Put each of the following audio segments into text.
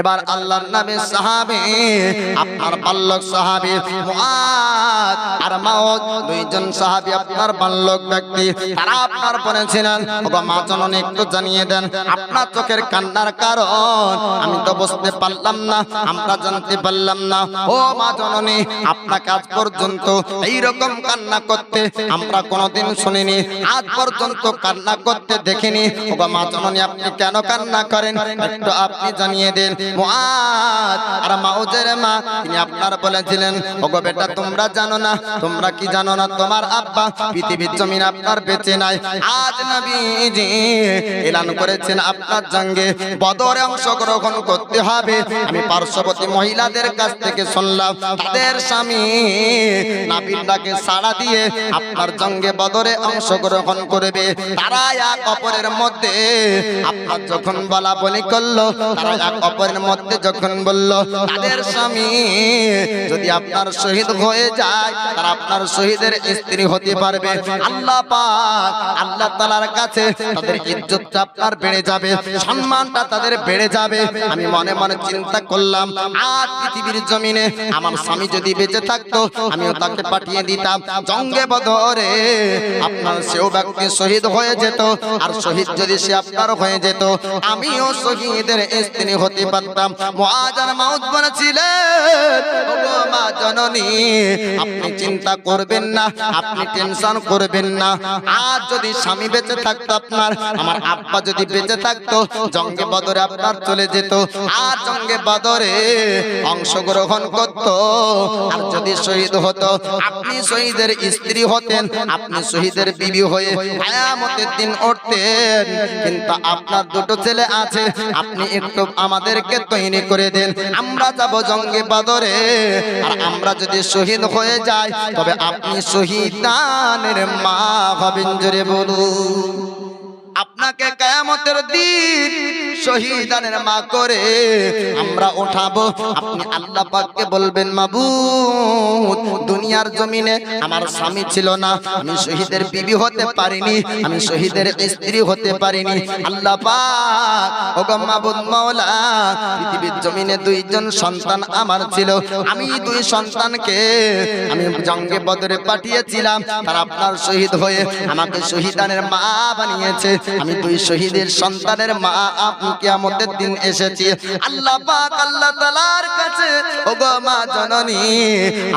এবার আল্লাহর নামে সাহাবী, আপনার বাল্যক সাহাবী আর মাউদ, দুইজন সাহাবী আপনার বাল্যক ব্যক্তি, তারা আপনার বলেছিলেন ওগো মা জননী একটু জানিয়ে দেন, আপনার চোখের কান্নার কারণ আমি তো বুঝতে পারলাম না, আমরা জানতে পারলাম না। ও মা জননী, আপনাকে আজ পর্যন্ত এই রকম কান্না করতে আমরা কোনোদিন শুনিনি, আজ পর্যন্ত কান্না করতে দেখিনি। ওগো মা জননী, আপনি কেন কান্না করেন? একটু আপনি জানিয়ে দেন। আপনার জঙ্গে। বদরে অংশগ্রহণ করতে হবে। আমি পার্শ্ববর্তী মহিলাদের কাছ থেকে শুনলাম, তাদের স্বামী সাড়া দিয়ে আপনার জঙ্গে বদরে অংশগ্রহণ করবে। তারা এক অপরের মধ্যে আপনার যখন বলা বলি করল, তারা এক অপরের মধ্যে যখন বলল, তাদের স্বামী যদি আপনার শহীদ হয়ে যায়, তারা আপনার শহীদের স্ত্রী হতে পারবে। আল্লাহ পাক, আল্লাহ তালার কাছে তাদের ইজ্জতটা আপনার বেড়ে যাবে, সম্মানটা তাদের বেড়ে যাবে। আমি মনে মনে চিন্তা করলাম আজ পৃথিবীর জমিনে আমার স্বামী যদি বেঁচে থাকতো, আমিও তাকে পাঠিয়ে দিতাম। জঙ্গে বদরে আপনার সেও ব্যক্তি শহীদ হয়ে যেত, আর শহীদ যদি সে আপনার হয়ে যেত, আমিও শহীদের স্ত্রী হতে পারতাম। মহাজার মাউদ বলেছিলেন, ওগো মা জননী, আপনি চিন্তা করবেন না, আপনি টেনশন করবেন না। আজ যদি স্বামী বেঁচে থাকতো আপনার, আমার আব্বা যদি বেঁচে থাকতো, জঙ্গে বদরে আপনার চলে যেত। আর জঙ্গে বদরে অংশগ্রহণ করত। আর যদি শহীদ হতো, আপনি শহীদের স্ত্রী হতেন, আপনি শহীদের বিবি হয়ে আয়ামতের দিন উঠতেন। কিন্তু আপনার দুটো ছেলে আছে, আপনি একটু আমাদেরকে তৈরি করে দেন। আমরা যাব জঙ্গে বাদরে। আর আমরা যদি শহীদ হয়ে যাই, তবে আপনি শহীদানের মা হবেন জোরে বলুন। আপনাকে কায়ামতের দিন শহীদানের মা করে আমরা উঠাবো। আপনি আল্লাহ পাককে বলবেন, মাবুদ, দুনিয়ার জমিনে আমার স্বামী ছিল না। আমি শহীদের বিবি হতে পারিনি। আমি শহীদের স্ত্রী হতে পারিনি। আল্লাহ পাক মাওলা, পৃথিবীর জমিনে দুইজন সন্তান আমার ছিল। আমি দুই সন্তানকে আমি জঙ্গে বদরে পাঠিয়েছিলাম। তারা আপনার শহীদ হয়ে আমাকে শহীদানের মা বানিয়েছে। আমি দুই শহীদের সন্তানের মা আপনি কিয়ামতের দিন এসেছি। আল্লাহ পাক আল্লাহ তাআলার কাছে, ওগো মা জননী,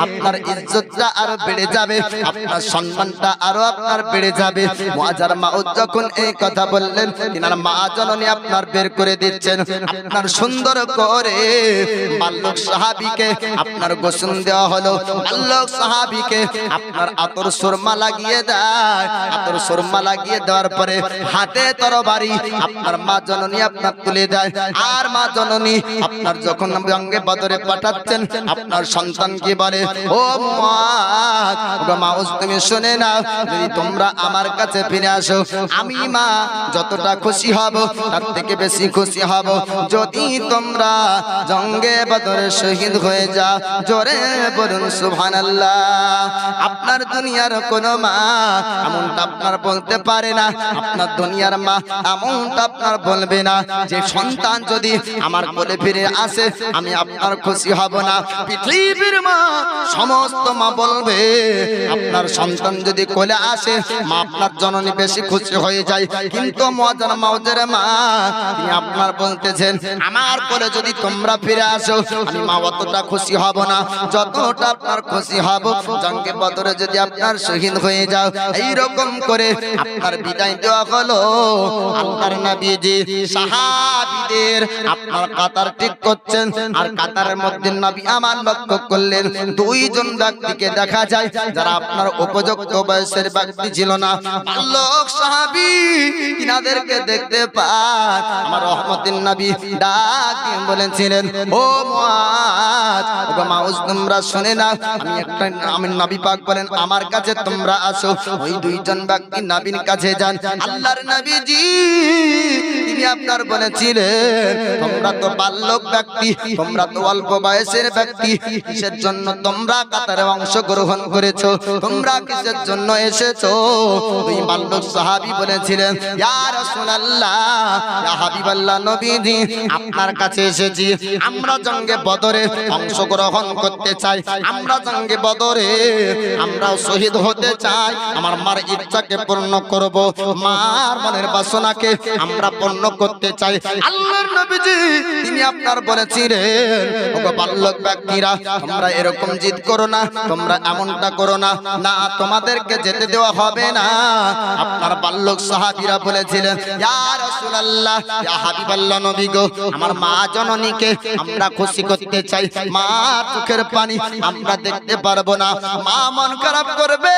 আপনার ইজ্জতটা আরও বেড়ে যাবে, আপনার সম্মানটা আরও আপনার বেড়ে যাবে। মুআজার মাউদ যখন এই কথা বললেন, তিনার মা জননী আপনার বের করে দিচ্ছেন। আপনার সুন্দর করে বাল্যক সাহাবীকে আপনার গোসল দেওয়া হলো। বাল্যক সাহাবীকে আপনার আতর সুরমা লাগিয়ে দেয়। আতর সুরমা লাগিয়ে দেওয়ার পরে হাতে তরবারি, আপনার মা জননী আপনার তুলে দেয়। আর মা জননী আপনার যখন রঙ্গে বদরে পাঠাচ্ছেন, আপনার সন্তানকে বলে? ও মা তুমি শুনে নাও, যদি তোমরা আমার কাছে ফিরে আসো, আমি মা যতটা খুশি হব, তার থেকে বেশি খুশি হব। যদি তোমরা জঙ্গে বদরে শহীদ হয়ে যাও, জোরে বলুন সুবহানাল্লাহ, আপনার দুনিয়ার কোনো মা এমনটা আপনার বলতে পারে না। আপনার দুনিয়ার মা, এমনটা আপনার বলবে না যে সন্তান যদি আমার কোলে ফিরে আসে, আমি আপনার খুশি হব না। পৃথিবীর মা, সমস্ত মা বলবে, আপনার সন্তান যদি কোলে আসে, মা আপনার জননী বেশি খুশি হয়ে যায়। কিন্তু মজার মাউজের মা, তিনি আপনার বলতেছেন, আমার কোলে যদি তোমরা ফিরে আসো, আমি মা অতটা খুশি হব না। যতটা আপনার খুশি হব জঙ্গে বদরে যদি আপনার শহীদ হয়ে যাও এই রকম করে আপনার বিদায় দেওয়া হলো। আল্লাহর নবীজি সাহাবীদের আপনার কাতার ঠিক করছেন আর কাতারের মধ্যে নবী আমার লক্ষ্য করলেন। দুইজন ব্যক্তিকে দেখা যায় যারা আপনার উপযুক্ত বয়সের ব্যক্তি ছিল না। বালক সাহাবী তিনাদেরকে দেখতে পান। আমার রহমতিন নবী ডাক বলেছিলেন, ও মুআজ, ওগো মাউস, তোমরা শুনে না আমি একটা, আমি নবী পাক বলেন, আমার কাছে তোমরা আসো। ওই দুইজন ব্যক্তি নবীর কাছে যান। আল্লাহর নবীজি, তিনি আপনার বলেছিলেন, তোমরা তো বাল্যক ব্যক্তি, তোমরা তো অল্প বয়সের ব্যক্তি, কিসের জন্য তোমরা কাতারে অংশগ্রহণ করেছ? তোমরা কিসের জন্য এসেছ? দুই বাল্যক সাহাবী বলেছিলেন, ইয়া রাসূলুল্লাহ, ইয়া হাবিবাল্লাহ নবীজি, আপনার কাছে এসেছি। আমরা জঙ্গে বদরে অংশগ্রহণ করতে চাই। আমরা জঙ্গে বদরে আমরাও শহীদ হতে চাই। আমার মার ইচ্ছাকে পূর্ণ করব। মার মনের বাসনাকে আমরা পূর্ণ করতে চাই। আল্লাহর নবীজি, তিনি আপনার বলেছিলেন, ওগো বাল্যক ব্যক্তিরা, তোমরা এরকম জিদ করো না, তোমরা এমনটা করো না। না, তোমাদেরকে যেতে দেওয়া হবে না। আপনার বাল্যক সাহাবীরা বলেছিলেন, ইয়া রাসূলুল্লাহ, ইয়া হাবিবাল্লাহ নবী গো, আমার মা জননীকে আমরা খুশি করতে চাই। মা চোখের পানি আমরা দেখতে পারব না। মা মন খারাপ করবে।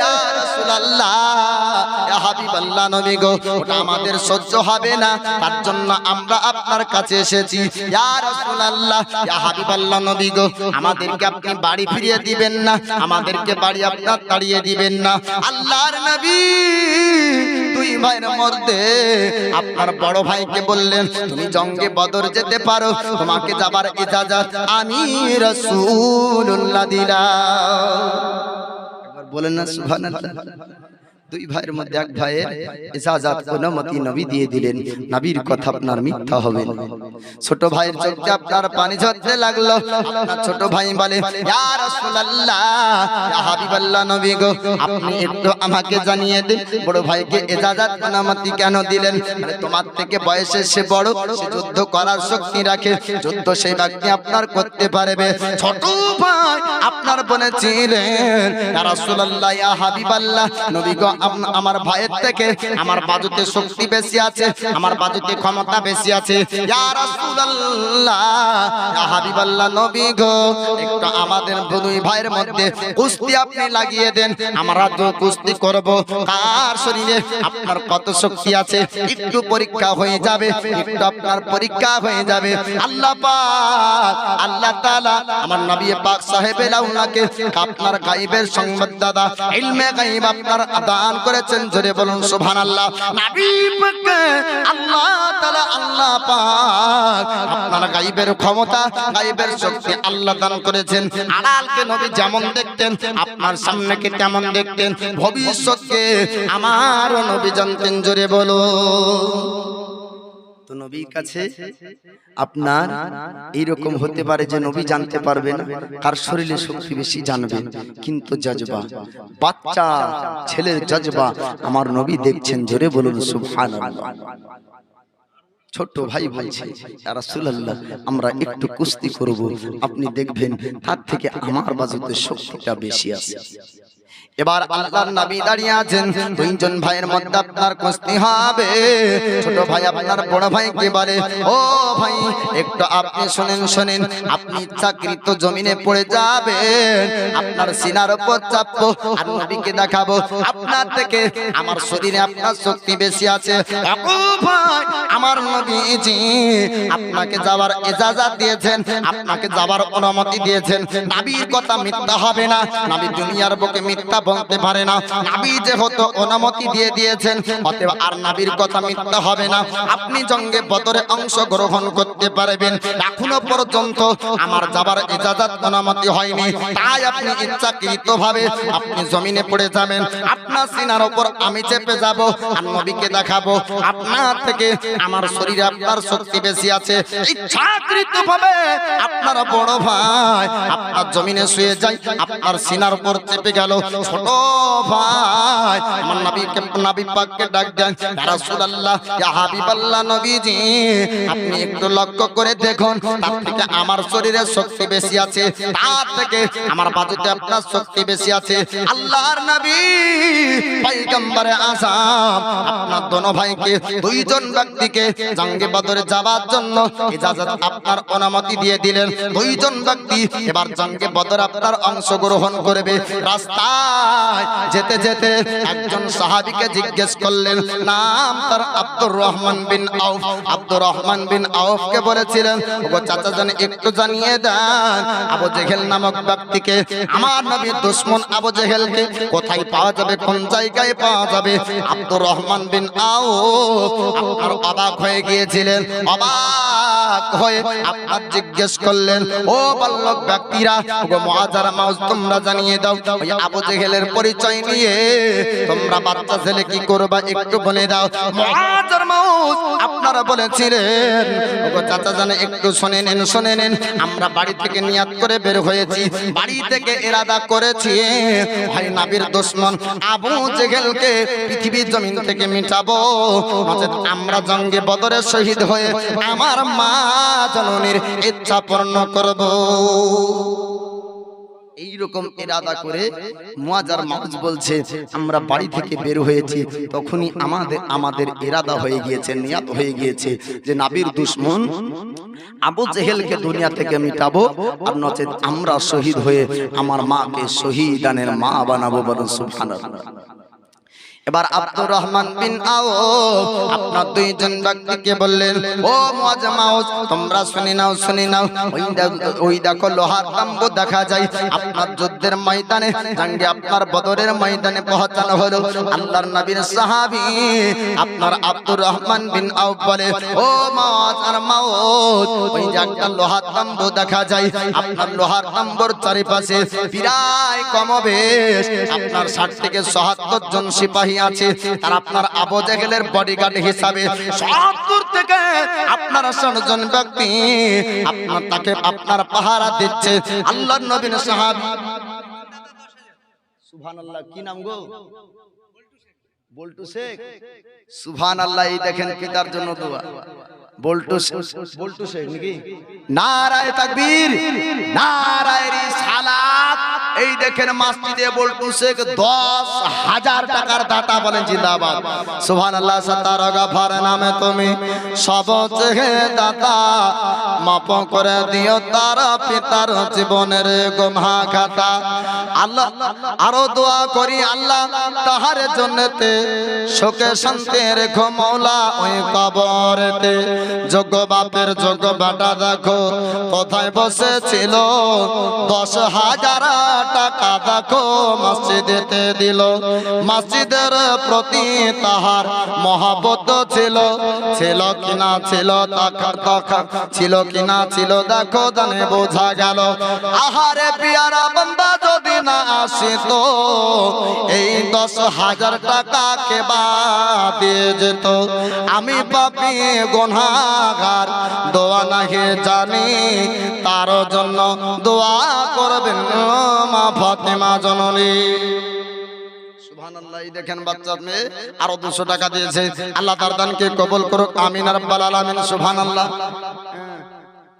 ইয়া রাসূলুল্লাহ, ইয়া হাবিবাল্লাহ নবী গো, ওটা আমাদের সহ্য হবে না। তার জন্য আমরা আপনার কাছে এসেছি। ইয়া রাসূলুল্লাহ, ইয়া হাবিবাল্লাহ, নবী গো, আমাদেরকে আপনি বাড়ি ফিরিয়ে দিবেন না। আমাদেরকে বাড়ি আপনার তাড়িয়ে দিবেন না। আল্লাহর নবী, দুই ভাইয়ের মধ্যে আপনার বড় ভাইকে বললেন, তুমি জঙ্গে বদর যেতে পারো, তোমাকে যাবার ইজাজত আমি রাসূলুল্লাহ দিলাম। বলেন না, সুবহানাল্লাহ। দুই ভাইয়ের মধ্যে এক ভাইয়ের ইজাজাত অনুমতি নবী দিয়ে দিলেন। নবীর কথা আপনার মিথ্যা হবে না। ছোট ভাইয়ের চোখে আপনার পানি ঝরতে লাগল। আপনার ছোট ভাই বলে ইয়া রাসূলুল্লাহ ইয়া হাবিবাল্লাহ নবী গো আপনি একটু আমাকে জানিয়ে দিন বড় ভাইকে ইজাজাত অনুমতি কেন দিলেন? মানে তোমার থেকে বয়সে সে বড় সে যুদ্ধ করার শক্তি রাখে যুদ্ধ সেই ব্যক্তি আপনার করতে পারবে। ছোট ভাই আপনার বলেছিলেন ইয়া রাসূলুল্লাহ ইয়া হাবিবাল্লাহ নবী গো আমার ভাইয়ের থেকে আমার বাজুতে শক্তি বেশি আছে, আমার বাজুতে ক্ষমতা বেশি আছে। আমাদের দুই ভাইয়ের মধ্যে কুস্তি আপনি লাগিয়ে দেন। আমরা তো কুস্তি কার শরীরে আপনার কত শক্তি আছে? একটু পরীক্ষা হয়ে যাবে, একটু আপনার পরীক্ষা হয়ে যাবে। আল্লাহ আল্লাহ আমার নবী পাক আপনার গায়েবের ইলমে গায়েব আপনার দান করেছেন, জোরে বলুন, সুবহানাল্লাহ। আল্লাহ আল্লাহ আল্লাহ আপনার ক্ষমতা গায়েবের শক্তি আল্লাহ দান করেছেন। আড়ালকে নবী যেমন দেখতেন, আপনার সামনেকে তেমন দেখতেন। ভবিষ্যৎকে আমার নবী জানতেন, জোরে বলো তো নবীর কাছে আপনার এইরকম হতে পারে যে নবী জানতে পারবেন কার শরীরে শক্তি বেশি জানবেন কিন্তু জজবা বাচ্চা ছেলের জজবা আমার নবী দেখছেন জোরে বলুন সুবহানাল্লাহ। ছোট ভাই বলছে ইয়া আমরা একটু কুস্তি করব। আপনি দেখবেন তার থেকে আমার বাজুতে শক্তিটা বেশি আছে। এবার আল্লাহর নবী দাঁড়িয়ে আছেন দুইজন ভাইয়ের মধ্যে আপনার কুস্তি হবে। ছোট ভাই আপনার বড় ভাইকে বলে ও ভাই একটু আপনি শুনেন শুনেন। আপনি চাকরিত জমিনে পড়ে যাবেন। আপনার সিনার উপর চাপবো আর নবীকে দেখাবো। আপনার থেকে আমার শরীরে আপনার শক্তি বেশি আছে। ভাই আমার নবীজি আপনাকে যাওয়ার ইজাজত দিয়েছেন। আপনাকে যাওয়ার অনুমতি দিয়েছেন। নবীর কথা মিথ্যা হবে না। নবী দুনিয়ার বুকে মিথ্যা বলতে পারে না। নবী যেহেতু অনুমতি দিয়ে দিয়েছেন, অতএব আর নবীর কথা মিথ্যা হবে না। আপনি জঙ্গে বদরে অংশ গ্রহণ করতে পারবেন। এখনও পর্যন্ত আমার যাবার ইজাজত অনুমতি হয়নি। তাই আপনি ইচ্ছাকৃত ভাবে আপনি জমিনে পড়ে যাবেন। আপনার সিনার উপর আমি চেপে যাব, আর নবীকে দেখাবো। আপনার থেকে আমার শরীরে আপনার শক্তি বেশি আছে। ইচ্ছাকৃত ভাবে আপনার বড় ভাই আপনার জমিনে শুয়ে যায়, আপনার সিনার উপর চেপে গেল। ভাই, আমার নবীকে, নবী পাককে ডাক দেন। রাসূলুল্লাহ, ইয়া হাবিবাল্লাহ নবীজি, আপনি একটু লক্ষ্য করে দেখুন, তার থেকে আমার শরীরে শক্তি বেশি আছে। তার থেকে আমার বাজুতে আপনার শক্তি বেশি আছে। আল্লাহর নবী, পয়গম্বরে আপনার দোনো ভাইকে, দুইজন ব্যক্তিকে জঙ্গে বদরে যাওয়ার জন্য ইজাজত আপনার অনুমতি দিয়ে দিলেন। দুইজন ব্যক্তি এবার জঙ্গে বদর আপনার অংশগ্রহণ করবে। যেতে যেতে একজন সাহাবীকে জিজ্ঞেস করলেন, নাম তার আব্দুর রহমান বিন আউফ। আব্দুর রহমান বিন আউফকে বলেছিলেন, ওগো চাচা জান, একটু জানিয়ে দেন, আবু জেহেল নামক ব্যক্তিকে। আমার দুশ্মন আবু জেহেলকে কোথায় পাওয়া যাবে, কোন জায়গায় পাওয়া যাবে? আব্দুর রহমান বিন আউফ আপনার অবাক হয়ে গিয়েছিলেন। অবাক হয়ে আপনার জিজ্ঞেস করলেন, ও ব্যক্তিরা গো মুআজার মাউজ তোমরা জানিয়ে দাও। আবু জেহেলের পরিচয় নিয়ে তোমরা বাচ্চা ছেলে কি করবা একটু বলে দাও। আপনারা বলেছিলেন। ওগো চাচা জানে একটু শুনে নেন শুনে নেন। আমরা বাড়ি থেকে নিয়াত করে বের হয়েছি। বাড়ি থেকে এরাদা করেছি। ভাই নাবির দুশ্মন আবু জেহেলকে পৃথিবীর জমিন থেকে মিটাবো। আমরা জঙ্গে বদরে শহীদ হয়ে আমার মা জননীর ইচ্ছা পূর্ণ করব। এইরকম এরাদা করে মুয়াজার মাউজ বলছে আমরা বাড়ি থেকে বের হয়েছি তখনই আমাদের আমাদের এরাদা হয়ে গিয়েছে নিয়াত হয়ে গিয়েছে যে নাবির দুশ্মন আবু জেহেলকে দুনিয়া থেকে মিটাবো আর নচেত আমরা শহীদ হয়ে আমার মাকে শহীদানের মা বানাবো বলেন সুবহানাল্লাহ। এবার আব্দুর রহমান বিন আও আপনার দুইজন ব্যক্তিকে বললেন ও মুআজমাউজ তোমরা শুনে নাও শুনে নাও। ওই দেখো লোহার তাম্বু দেখা যায়। আপনার যুদ্ধের ময়দানে জাঙ্গে আপনার বদরের ময়দানে পৌঁছানো হলো। আল্লাহর নবীর সাহাবী আপনার আব্দুর রহমান বিন আও বলে ও মাওয়াজ আর মাওয়াজ ওই যে একটা লোহার তাম্বু দেখা যায়। আপনার লোহার তাম্বুর চারিপাশে প্রায় কমবেশ। আপনার ষাট থেকে সত্তর জন সিপাহী আপনার পাহারা দিচ্ছে। আল্লাহর নবীন সাহাবী। সুবহানাল্লাহ, কি নাম গো? বল্টু শেখ। সুবহান আল্লাহ এই দেখেন পিতার জন্য দোয়া। বল্টু বল্টু শেখ নাকি? নারায় তাকবীর নারায় রিসালাত এই দেখেন মসজিদে বল্টু শেখ দশ হাজার টাকার দাতা বলেন জিন্দাবাদ। সুবহান আল্লাহ সত্তার গাফার নামে তুমি সব চেহে দাতা। মাপ করে দিও তার পিতার জীবনের গোমহা খাতা। আল্লাহ, আরও দোয়া করি আল্লাহ, তাহার জন্যতে শোকে শান্তি রেখো মৌলা ওই কবরেতে। যোগ্য বাপের যোগ্য বেটা দেখো। কোথায় বসেছিল? দশ হাজার টাকা দেখো, মসজিদেতে দিল। মসজিদের প্রতি তাহার মহাবত ছিল। ছিল কিনা ছিল ছিল কিনা ছিল দেখো জানে, বোঝা গেল। আহারে পিয়ারা বান্দা যদি না আসিত, এই দশ হাজার টাকা কে বা দিয়ে যেত? আমি পাপি গোনাগার দোয়া নাহি জানি, তার জন্য দোয়া করবেন মা ফতেমা জননী। সুবহানাল্লাহ দেখেন বাচ্চা মেয়ে আরও দুশো টাকা দিয়েছে। আল্লাহ তার দানকে কবুল করুক, আমিন আর আলামিন, সুবহানাল্লাহ।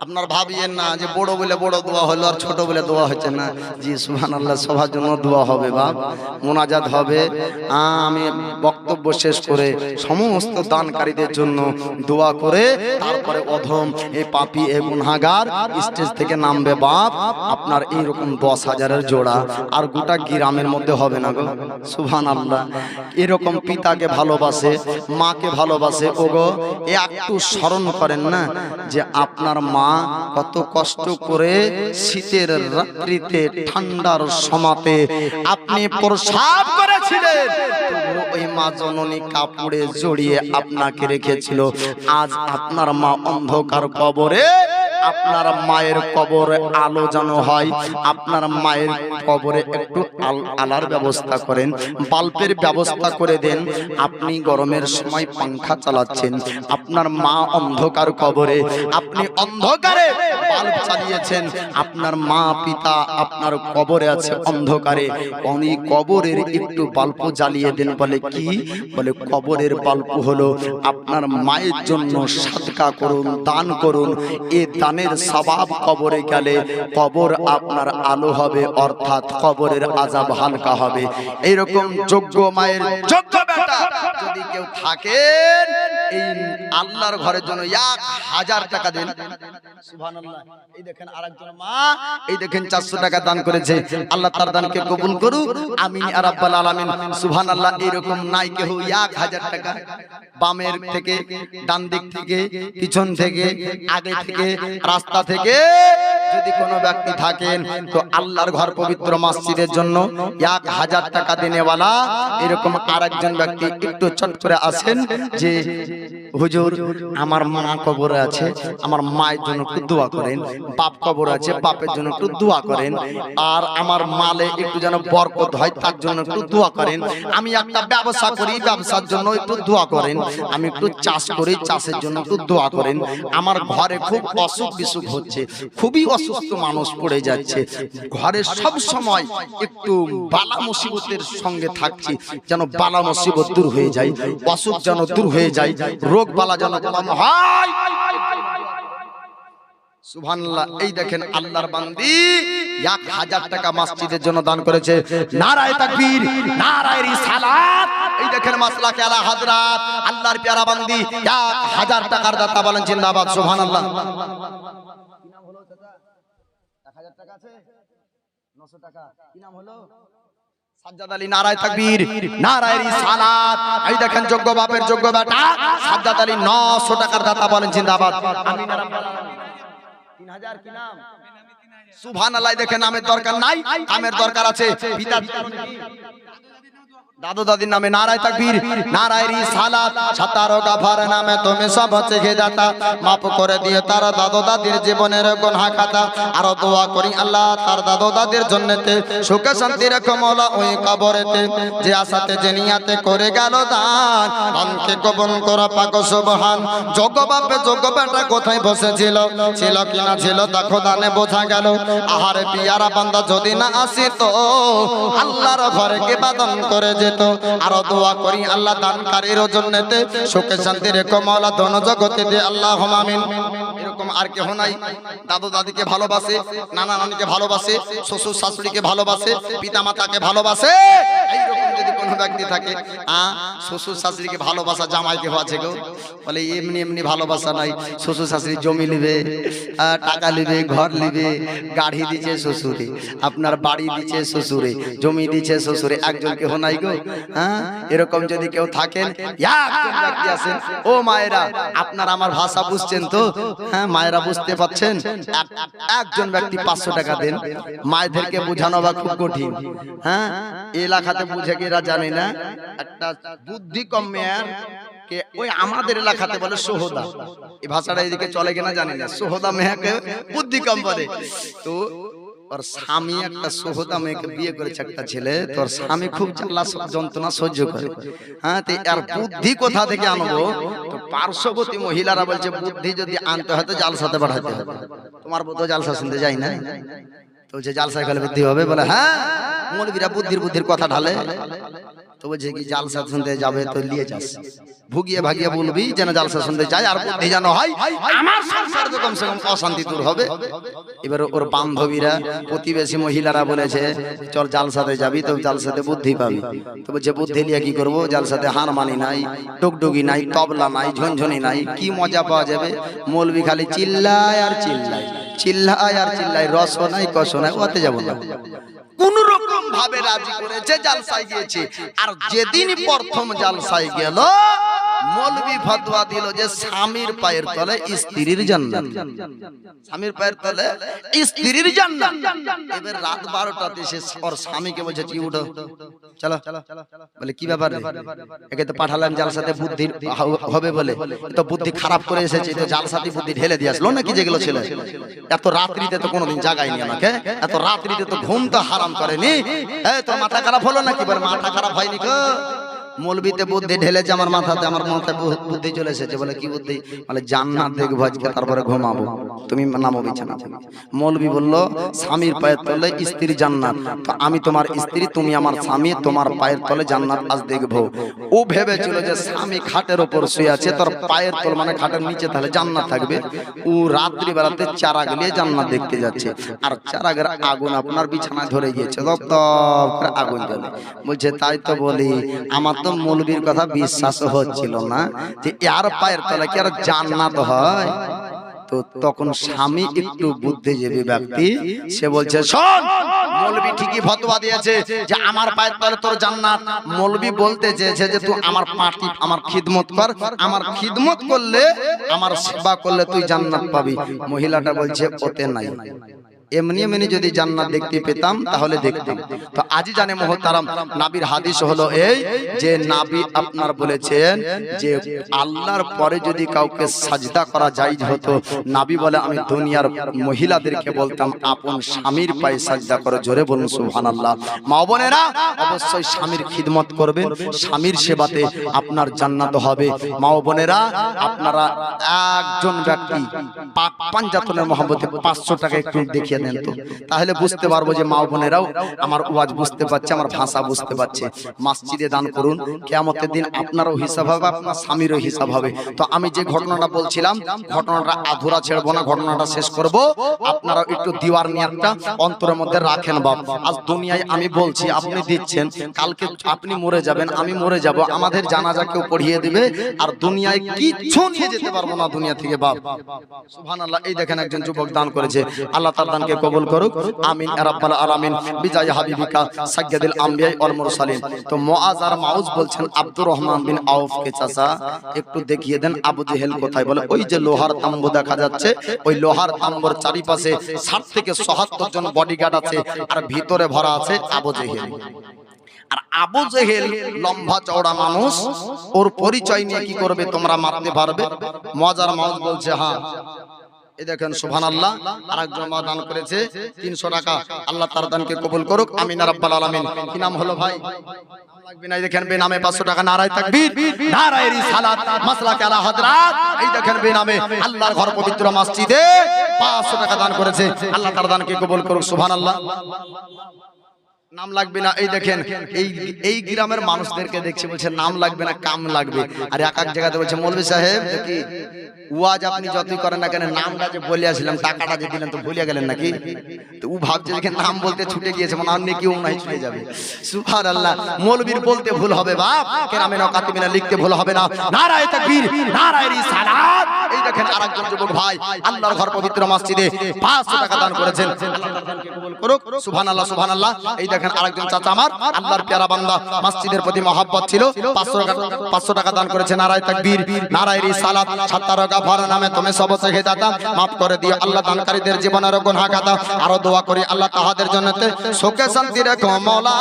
আপনার ভাবিয়েন না যে বড় বলে বড় দোয়া হলো আর ছোট বলে দোয়া হচ্ছে না। জি সুহান আল্লাহ সবার জন্য দোয়া হবে বাপ মোনাজাত হবে। আমি বক্তব্য শেষ করে সমস্ত দানকারীদের জন্য দোয়া করে তারপরে অধম এই পাপি, এ গুনহাগার স্টেজ থেকে নামবে বাপ। আপনার এইরকম দশ হাজারের জোড়া আর গোটা গ্রামের মধ্যে হবে না গো। সুহান আল্লাহ এরকম পিতাকে ভালোবাসে, মাকে ভালোবাসে, ওগো, এ একটু স্মরণ করেন না যে আপনার মা কত কষ্ট করে শীতের রাত্রিতে ঠান্ডার সমাতে আপনি প্রসাব করেছিলেন। ওই মা জননী কাপড়ে জড়িয়ে আপনাকে রেখেছিল। আজ আপনার মা অন্ধকার কবরে আপনার মায়ের কবরে আলো যেন হয়, আপনার মায়ের কবরে একটু আল- আলার ব্যবস্থা করেন, বাল্বের ব্যবস্থা করে দেন। আপনি গরমের সময় পাংখা চালাচ্ছেন, আপনার মা অন্ধকার কবরে, আপনি অন্ধকারে বাল্ব চালিয়েছেন, আপনার মা পিতা আপনার কবরে আছে অন্ধকারে, উনি কবরের একটু বাল্ব জ্বালিয়ে দেন, বলে কি? বলে কবরের বাল্ব হলো আপনার মায়ের জন্য সাদকা করুন, দান করুন, এ দানের সবাব কবরে গেলে কবর আপনার আলো হবে, অর্থাৎ কবরের আজাব হালকা হবে। এইরকম যোগ্য মায়ের যোগ্য বেটা যদি কেউ থাকেন এই আল্লাহর ঘরের জন্য এক হাজার টাকা দেন। দেখেন এই দেখেন চারশো টাকা দান করেছে। আল্লাহ তার দানকে কবুল আমিন আর সুবহানাল্লাহ, এরকম নাই হাজার টাকা বামের থেকে, ডান দিক থেকে, পিছন থেকে, আগে থেকে রাস্তা থেকে যদি কোনো ব্যক্তি থাকেন তো আল্লাহর ঘর পবিত্র মসজিদের জন্য এক হাজার টাকা দিনেওয়ালা এরকম আর একজন ব্যক্তি একটু চট করে আসেন যে হুজুর আমার মা কবরে আছে আমার মায়ের জন্য একটু দোয়া করেন বাপ কবর আছে বাপের জন্য একটু দোয়া করেন আর আমার মালে একটু যেন বরকত হয় তার জন্য একটু দোয়া করেন আমি একটা ব্যবসা করি ব্যবসার জন্য একটু দোয়া করেন আমি একটু চাষ করি চাষের জন্য একটু দোয়া করেন আমার ঘরে খুব অসুখ বিসুখ হচ্ছে, খুবই অসুস্থ মানুষ পড়ে যাচ্ছে। ঘরে সব সময় একটু বালা মুসিবতের সঙ্গে থাকছি, যেন বালা মুসিবত দূর হয়ে যায় অসুখ যেন দূর হয়ে যায় রোগ বালা যেন এই দেখেন আল্লাহর বান্দি, এক হাজার টাকা মসজিদের জন্য দান করেছে। নারায় তাকবীর, নারায় রিসালাত। এই দেখেন মাসলাকে আলা হযরত আল্লাহর প্যারা বান্দি এক হাজার টাকার দাতা বলেন জিন্দাবাদ সুবহানাল্লাহ। কি নাম হলো চাচা? 1000 টাকা আছে? 900 টাকা। কি নাম হলো? সাজ্জাদ আলী নারায় তাকবীর নারায় রিসালাত। এই দেখেন যোগ্য বাপের যোগ্য বেটা। সাজ্জাদ আলী 900 টাকার দাতা বলেন জিন্দাবাদ। আমিন রাব্বাল আলামিন। তিন হাজার কি নাম? সুবহান আল্লাহ দেখে নামের দরকার নাই। কামের দরকার আছে। পিতা দাদু দাদির নামে নারায় তাকবীর। নারায় রিসালাত ছাতারো গাফার নামে তুমি সব চেখে যাতা মাফ করে দিয়ে তার দাদু দাদির জীবনের গুনাহ খাতা। আর দোয়া করি আল্লাহ তার দাদু দাদির জন্যতে। সুখে শান্তি রেখো মৌলা ওই কবরেতে। যে আশাতে যে নিয়াতে করে গেল দান। দানকে গোপন করা পাক সুবহান। যোগ বাপে যোগ বেটা কোথায় বসেছিল? ছিল কিনা ছিল দেখো দানে বোঝা গেল। আহারে পিয়ারা বান্দা যদি না আসিত আল্লাহর ঘরে কে বাদন করে যেত আর দোয়া করি আল্লাহ দানকারীর জন্যতে সুখে শান্তি রেখো দন জগতে দে আল্লাহ আমিন। এরকম আর কেহ নাই। দাদু দাদিকে ভালোবাসে, নানা নানিকে ভালোবাসে, শ্বশুর শাশুড়িকে ভালোবাসে পিতা মাতাকে ভালোবাসে। এইরকম যদি কোনো ব্যক্তি থাকে শ্বশুর শাশুড়িকে ভালোবাসা জামাইকে আছে গো? বলে, এমনি এমনি ভালোবাসা নাই। শ্বশুর শাশুড়ি জমি নিবে টাকা নিবে, ঘর নিবে, গাড়ি দিচ্ছে শ্বশুরে, আপনার বাড়ি দিচ্ছে শ্বশুরে, জমি দিচ্ছে শ্বশুরে, একজন কেহ নাই গো? হ্যাঁ? এরকম যদি কেউ থাকেন ও মায়েরা, আপনার আমার ভাষা বুঝছেন তো? হ্যাঁ মায়েরা বুঝতে পাচ্ছেন একজন ব্যক্তি পাঁচশো টাকা দেন। মায়েদেরকে বোঝানো বা খুব কঠিন। হ্যাঁ? এলাকাতে বুঝে এরা জানে না? একটা বুদ্ধি কম মেয়ার ওই আমাদের এলাকাতে বলে সোহদা। এই ভাষাটা এদিকে চলে কিনা জানি না। সোহদা মেয়াকে বুদ্ধি কম বলে। তো ওর স্বামী একটা সোহদা মেয়েকে বিয়ে করেছে একটা ছেলে তোর স্বামী খুব জ্বালা যন্ত্রণা সহ্য করে হ্যাঁ তো আর বুদ্ধি কোথা থেকে আনব তো পার্শ্ববর্তী মহিলারা বলছে বুদ্ধি যদি আনতে হয় তো জালসাতে পাঠাতে হবে তোমার বোধ জালসা শুনতে যাই না তো বলছে জালসা গেলে বুদ্ধি হবে বলে হ্যাঁ মৌলবীরা বুদ্ধির বুদ্ধির কথা ঢালে তো বলছে কি জালসা শুনতে যাবে তো নিয়ে যাস। ভুগিয়ে ভাগিয়ে বলবি যেন জালসা শুনতে যায় আর বুদ্ধি যেন হয় আমার সংসার তো কমসে কম অশান্তি দূর হবে। এবার ওর বান্ধবীরা প্রতিবেশী মহিলারা বলেছে চল জালসাতে যাবি তো জালসাতে বুদ্ধি পাবি। তো বলছে বুদ্ধি নিয়ে কি করব? জালসাতে হারমানি নাই ডুগডুগি নাই তবলা নাই ঝনঝনি নাই কি মজা পাওয়া যাবে? মৌলবি খালি চিল্লায় আর চিল্লায়। চিল্লায়। আর চিল্লায় রস নাই কষ নাই ওতে যাব না। কোন রকম ভাবে রাজি করেছে জালসায় গিয়েছে। আর যেদিন প্রথম জালসায় গেল মৌলবি ফতোয়া দিল যে স্বামীর পায়ের তলে স্ত্রীর জান্নাত। স্বামীর পায়ের তলে স্ত্রীর জান্নাত। এবার রাত বারোটাতে সে ওর স্বামীকে বলছে কি উঠো। চলো। বলে, কি ব্যাপার? একে তো পাঠালাম জালসাতে বুদ্ধি হবে বলে। তো বুদ্ধি খারাপ করে এসেছে, তো জালসাতে বুদ্ধি ঢেলে দিয়ে আসলো। নাকি যেগুলো ছিল? এত রাত্রিতে তো কোনোদিন জাগায়নি আমাকে। এত রাত্রিতে তো ঘুম তো হারাম করেনি। এ তো মাথা খারাপ হলো নাকি? বলে, মাথা খারাপ হয়নি গো। মলবিতে বুদ্ধি ঢেলেছে আমার মাথাতে আমার মাথায় বুদ্ধি চলে এসেছে বলে কি বুদ্ধি? বলে জান্নাত দেখব আজকে তারপরে ঘুমাবো। তুমি নামো বিছানা থেকে মৌলবি বলল স্বামীর পায়ের তলে স্ত্রী জান্নাত। তো আমি তোমার স্ত্রী তুমি আমার স্বামী তোমার পায়ের তলে জান্নাত আজ দেখব। ও ভেবেছিল যে স্বামী খাটের ওপর শুয়ে আছে তোর পায়ের তল মানে খাটের নিচে তাহলে জান্নাত থাকবে। ও রাত্রি বেলাতে চারা গলিয়ে জান্নাত দেখতে যাচ্ছে। আর চারাগের আগুন আপনার বিছানায় ধরে গিয়েছে। দপ করে আগুন জ্বলে। বলছে তাই তো বলি আমার তো মৌলবীর কথা বিশ্বাস হচ্ছিল না যে এর পায়ের তলে কি আর জান্নাত হয়? তো তখন স্বামী একটু বুদ্ধিজীবী ব্যক্তি, সে বলছে, শোন, মৌলবী ঠিকই ফতোয়া দিয়েছে যে আমার পায়ের তলে তোর জান্নাত। মৌলবী বলতে চেয়েছে যে, তুই আমার পাটি, আমার খিদমত কর। আমার খিদমত করলে, আমার সেবা করলে তুই জান্নাত পাবি। মহিলাটা বলছে, ওতে নাই। এমনি এমনি যদি জান্নাত দেখতে পেতাম তাহলে দেখতাম। তো আজই জানে মোহতারাম নাবির হাদিস হলো এই যে নাবি আপনার বলেছেন যে আল্লাহর পরে যদি কাউকে সাজদা করা যায় হতো নাবি বলে আমি দুনিয়ার মহিলাদেরকে বলতাম আপন স্বামীর পায়ে সাজদা করো জোরে বলুন সুবহানাল্লাহ। মা বোনেরা অবশ্যই স্বামীর খিদমত করবেন স্বামীর সেবাতে আপনার জান্নাত হবে। মা বোনেরা আপনারা একজন ব্যক্তি পাক পাঞ্জাতনের মহব্বতে পাঁচশো টাকা একটু দেখিয়ে দেন তো। তাহলে বুঝতে পারব যে মা বোনেরাও আমার ওয়াজ বুঝতে পারছে আমার ভাষা বুঝতে পারছে। মসজিদে দান করুন কেয়ামতের দিন আপনারও হিসাব হবে আপনার স্বামীরও হিসাব হবে। তো আমি যে ঘটনাটা বলছিলাম ঘটনাটা আধুরা ছেড়বো না ঘটনাটা শেষ করব। আপনারা একটু দিওয়ার নিয়াতটা অন্তরের মধ্যে রাখেন বাপ। আজ দুনিয়ায় আমি বলছি আপনি দিচ্ছেন কালকে আপনি মরে যাবেন আমি মরে যাব আমাদের জানাজা কেউ পড়িয়ে দিবে আর দুনিয়ায় কিচ্ছু নিয়ে যেতে পারব না দুনিয়া থেকে বাপ। সুবহানাল্লাহ এই দেখেন একজন যুবক দান করেছে আল্লাহ তার দানকে কবুল করুক। আমিন। রাব্বাল আলামিন। বিজয় হাবিবিকা, সাজ্জাদুল আমবিয়া ওয়াল মুরসালিন। তো মুআজ আর মাউজ বলছেন, আব্দুর রহমান বিন আউফ কে চাচা, একটু দেখিয়ে দেন, আবু জেহেল কোথায়? বলে, ওই যে লোহার তাম্বু দেখা যাচ্ছে, ওই লোহার তাম্বুর চারিপাশে 60 থেকে 77 জন বডিগার্ড আছে আর ভিতরে ভরা আছে আবু জেহেল। আর আবু জেহেল লম্বা চওড়া মানুষ, ওর পরিচয় নিয়ে কি করবে তোমরা মারতে পারবে? মজার মাউজ বলছে হ্যাঁ। এই দেখেন সুহান আল্লাহ আর একজন মা দান করেছে তিনশো টাকা। আল্লাহ তার দানকে কবুল করুক। আমি নারাব্বাল আলামিন। কি নাম হলো ভাই? নাম লাগবে না এই দেখেন বেনামে পাঁচশো টাকা নারায় তাকবীর। এই দেখেন বেনামে আল্লাহর ঘর পবিত্র মসজিদে পাঁচশো টাকা দান করেছে। আল্লাহ তার দানকে কবুল করুক সুহান আল্লাহ নাম লাগবে না, এই দেখেন, এই এই গ্রামের মানুষদেরকে দেখছি বলছে, নাম লাগবে না, কাম লাগবে। আর এক এক জায়গাতে বলছে, মৌলভী সাহেব কি ওয়াজ আপনি যতই করেন না কেন নামটা যে বলে আসলাম, টাকাটা যে দিলেন, তো ভুলিয়া গেলেন নাকি? তো ও ভাবছে যে নাম বলতে ছুটে গিয়েছে, মনে হয় কেউ নাই ছুটে যাবে। সুভার আল্লাহ মৌলবীর বলতে ভুল হবে, বাপ, কেরামে নকাতিমিনা লিখতে ভুল হবে না। নারায় তাকবীর, নারায় রিসালাত। এই দেখেন, আরেকজন যুবক ভাই, আল্লাহর ঘর পবিত্র মসজিদে 500 টাকা দান করেছেন। আল্লাহ তার দানকে কবুল করুক। সুবহানাল্লাহ সুবহানাল্লাহ। এই আরেকজন চাচা আমার, আল্লাহর প্যারা বান্দা। মসজিদের প্রতি মহব্বত ছিল। 500 টাকা 500 টাকা দান করেছে নারায় তাকবীর, নারায় রিসালাত। সাত্তার গাফার নামে তুমি সব থেকে দাতা maaf করে দিও আল্লাহ দানকারীদের জীবনের গুনাহ খাতা আরও দোয়া করি আল্লাহ তাহাদের জন্য সুখে শান্তি রেখো মাওলা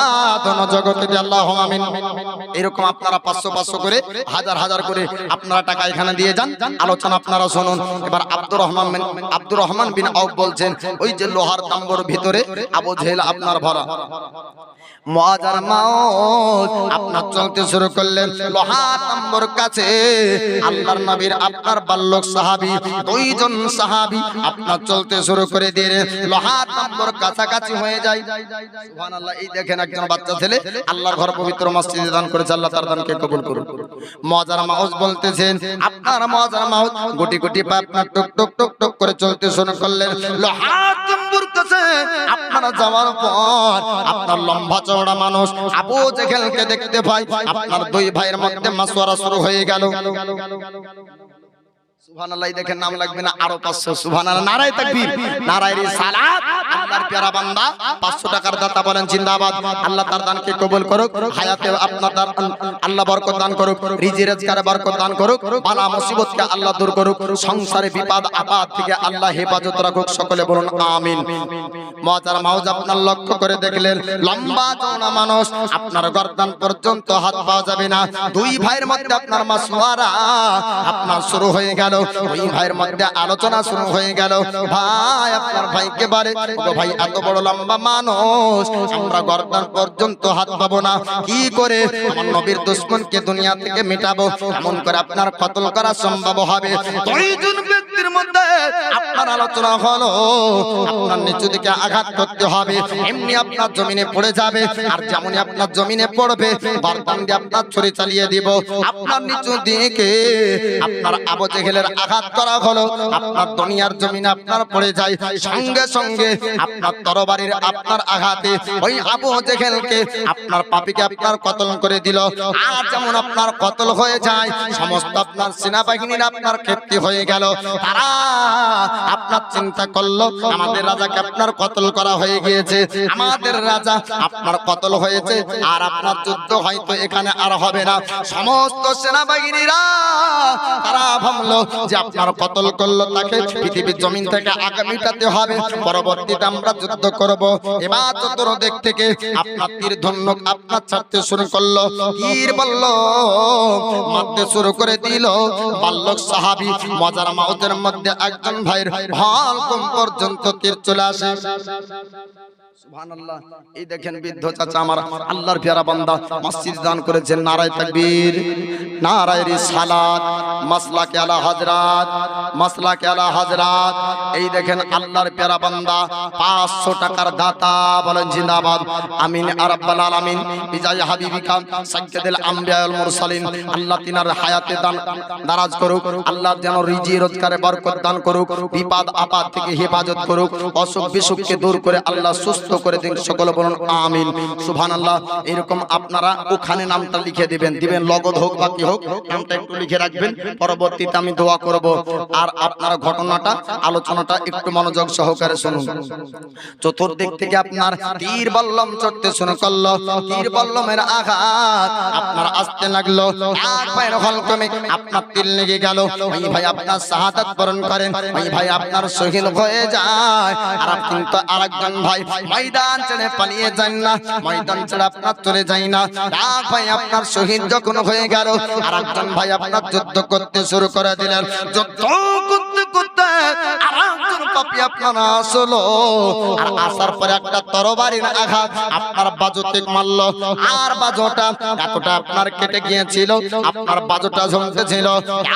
দোনো জগতে আল্লাহ আমিন। এরকম আপনারা 500 500 করে, হাজার হাজার করে আপনারা টাকা এখানে দিয়ে যান। আলোচনা আপনারা শুনুন। এবার আব্দুর রহমান আব্দুর রহমান বিন আউফ বলছেন, ওই যে লোহার তাম্বর ভিতরে আবু জেহেল আপনার ভরা। মাউত আল্লাহর ঘর পবিত্র মসজিদে দান করেছে, আল্লাহ তার দানকে কবুল করুন মজার মাউস বলতেছেন, আপনার মজার মাউস গুটি গুটি আপনার টুক টুক টুক টুক করে চলতে শুরু করলেন। লোহা আপনারা যাওয়ার পর আপনার লম্বা চওড়া মানুষ আবু জেহেলকে দেখতে পাই, আপনার দুই ভাইয়ের মধ্যে মাসওয়ারা শুরু হয়ে গেল। সুবহানাল্লাহ দেখেন নাম লাগবে না আরও 500 সুবহানাল্লাহ নারায়ে তাকবীর। নারায়ে রিসালাত আল্লাহর প্যারা বান্দা 500 টাকার দাতা বলেন জিন্দাবাদ। আল্লাহ তার দানকে কবুল করুক হায়াতে আপনার দান আল্লাহ বরকত দান করুক রিজি রোজগারে বরকত দান করুক বালা মুসিবতকে আল্লাহ দূর করুক সংসারে বিপদ আপদ থেকে আল্লাহ হেফাজত রাখুক সকলে বলুন আমিন। মজার মাউজ আপনার লক্ষ্য করে দেখলেন লম্বা চওড়া মানুষ আপনার গর্দান পর্যন্ত হাত পাওয়া যাবে না। দুই ভাইয়ের মধ্যে আপনার মাসওয়ারা আপনার শুরু হয়ে গেল। দুই ভাইয়ের মধ্যে আলোচনা শুরু হয়ে গেল। ভাই, আপনার ভাইকে ভাই, এত বড় লম্বা মানুষ, আমরা গর্দান পর্যন্ত হাত পাবো না। কি করে? নবীর দুশ্মনকে দুনিয়া থেকে মেটাবো? এমন করে আপনার কতল করা সম্ভব হবে? আপনার আলোচনা হলো। আপনার নিচু দিকে আঘাত করতে হবে। এমনি আপনার জমিনে পড়ে যাবে, আর যেমনই আপনার জমিনে পড়বে দিয়ে আপনার ছুরি চালিয়ে দিব। আপনার নিচু দিকে আপনার আবু জেহেলের আঘাত করা হলো। আপনার দুনিয়ার জমিনে আপনার পড়ে যায়। সঙ্গে সঙ্গে আপনার তরবারির আপনার আঘাতে ওই আবু জেহেলকে আপনার পাপিকে আপনার কতল করে দিল। আর যেমন আপনার কতল হয়ে যায়, সমস্ত আপনার সেনাবাহিনীর আপনার ক্ষেত্রে হয়ে গেল। তারা আপনার চিন্তা করল, আমাদের রাজাকে আপনার কতল করা হয়ে গিয়েছে। আমাদের রাজা আপনার কতল হয়েছে, আর আপনার যুদ্ধ হয়তো এখানে আর হবে না। সমস্ত সেনাবাহিনীরা তারা ভাবলো যে আপনার কতল করল তাকে পৃথিবীর জমিন থেকে আগে মিটাতে হবে। পরবর্তীতে আমরা যুদ্ধ করব। এবার চতুর দিক থেকে আপনার তীর ধন্য আপনার ছাড়তে শুরু করল। তীর বলল, মারতে শুরু করে দিল। বাল্যক সাহাবি মজার মাউতের মধ্যে একজন ভাইয়ের ভালো কম পর্যন্ত তীর চলে আসে। সুবহানাল্লাহ। এই দেখেন বৃদ্ধ চাচা আমার আল্লাহর পেয়ারা বান্দা মসজিদ দান করেছেন নারায় তাকবীর নারায় রিসালাত মাসলাকে আলা হযরত মাসলাকে আলা হযরত। এই দেখেন আল্লাহর পেয়ারা বান্দা 500 টাকার দাতা বলেন জিন্দাবাদ আমিন আলামিন। বিজয় হাবিবিকা সাজ্জাদুল আম্বিয়া ওয়াল মুরসালিন আল্লাহ তিনার হায়াতে দান দারাজ করুক আল্লাহ যেন রিজি রোজগারে বরকত দান করুক বিপদ আপদ থেকে হেফাজত করুক অসুখ বিসুখকে দূর করে আল্লাহ সুস্থ করে দিন, সকল বলুন, আমিন। সুবহানাল্লাহ, এরকম আপনারা ওখানে নামটা লিখে দিবেন। দিবেন লগদ হোক বা কি হোক, নামটা একটু লিখে রাখবেন। পরবর্তীতে আমি দোয়া করব। আর আপনারা ঘটনাটা, আলোচনাটা একটু মনোযোগ সহকারে শুনুন। চতুর্দিক থেকে আপনার তীর বল্লম চড়তে শুরু করল। তীর বল্লমের আঘাত আপনার আসতে লাগল। পায়ের হলকমে আপনার তীর লেগে গেল। ওই ভাই আপনার শাহাদাত বরণ করেন। ওই ভাই আপনার শহীদ হয়ে যায়। আর কিন্তু আরেকজন ভাই। ময়দান ছেড়ে পালিয়ে যান না, ময়দান ছেড়ে আপনার চলে যায় না। এক ভাই আপনার শহীদ যখন হয়ে গেল, আরেকজন ভাই আপনার যুদ্ধ করতে শুরু করে দিলেন। যুদ্ধ করতে করতে আর আপনার আর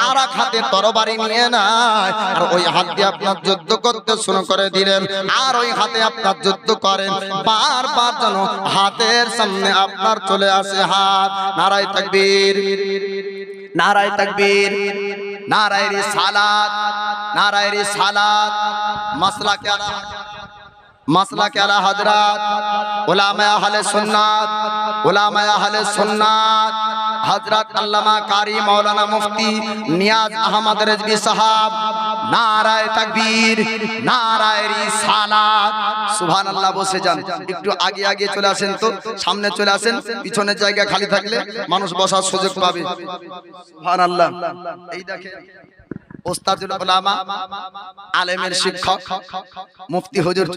আর হাতে আর আপনার যুদ্ধ করতে শুরু করে দিলেন। আর ওই হাতে আপনার যুদ্ধ করেন বারবার যেন হাতের সামনে আপনার চলে আসে হাত। নারায় তাকবীর। নারায় তাকবীর। নারায় রিসালাত। নারায় রিসালাত। মাসলা কে মাসলা কে আলা হযরত। উলামা আহলে সুন্নাত। উলামা আহলে সুন্নাত। হযরত আল্লামা কারি মাওলানা মুফতি নিয়াজ আহমদ রেজবি সাহাব, নারায় তাকবীর, নারায় রিসালাত। সুবহানাল্লাহ, বসে যান। একটু আগে আগে চলে আসেন তো, সামনে চলে আসেন, পিছনের জায়গা খালি থাকলে মানুষ বসার সুযোগ পাবে। সুবহানাল্লাহ। এই দেখেন, ওস্তাদুল উলামা, আলেমের শিক্ষক, মুফতি হুজুর